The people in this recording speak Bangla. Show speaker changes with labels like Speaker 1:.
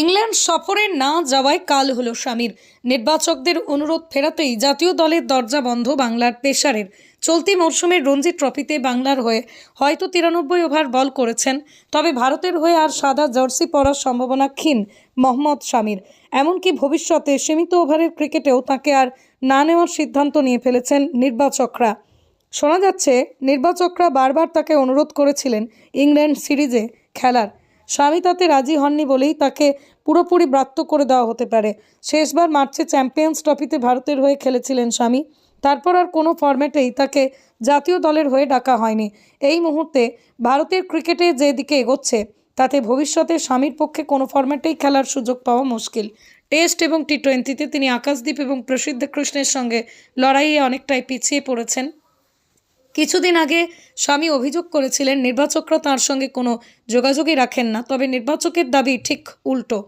Speaker 1: ইংল্যান্ড সফরে না যাওয়ায় কাল হলো স্বামীর। নির্বাচকদের অনুরোধ ফেরাতেই জাতীয় দলের দরজা বন্ধ বাংলার পেশারের চলতি মরশুমের রঞ্জি ট্রফিতে বাংলার হয়ে হয়তো তিরানব্বই ওভার বল করেছেন, তবে ভারতের হয়ে আর সাদা জার্সি পরার সম্ভাবনা ক্ষীণ মোহাম্মদ শামির এমনকি ভবিষ্যতে সীমিত ওভারের ক্রিকেটেও তাকে আর না নেওয়ার সিদ্ধান্ত নিয়ে ফেলেছেন নির্বাচকরা। শোনা যাচ্ছে, নির্বাচকরা বারবার তাকে অনুরোধ করেছিলেন ইংল্যান্ড সিরিজে খেলার। স্বামী তাতে রাজি হননি বলেই তাকে পুরোপুরি ব্রাত্য করে দেওয়া হতে পারে। শেষবার মার্চে চ্যাম্পিয়ন্স ট্রফিতে ভারতের হয়ে খেলেছিলেন স্বামী। তারপর আর কোনো ফরম্যাটেই তাকে জাতীয় দলের হয়ে ডাকা হয়নি। এই মুহূর্তে ভারতের ক্রিকেটে যেদিকে এগোচ্ছে, তাতে ভবিষ্যতে স্বামীর পক্ষে কোনো ফরম্যাটেই খেলার সুযোগ পাওয়া মুশকিল। টেস্ট এবং টি টোয়েন্টিতে তিনি আকাশদ্বীপ এবং প্রসিদ্ধ কৃষ্ণের সঙ্গে লড়াইয়ে অনেকটাই পিছিয়ে পড়েছেন। কিছুদিন আগে স্বামী অভিযোগ করেছিলেন, নির্বাচকরা তাঁর সঙ্গে কোনো যোগাযোগই রাখেন না, তবে নির্বাচকের দাবি ঠিক উল্টো।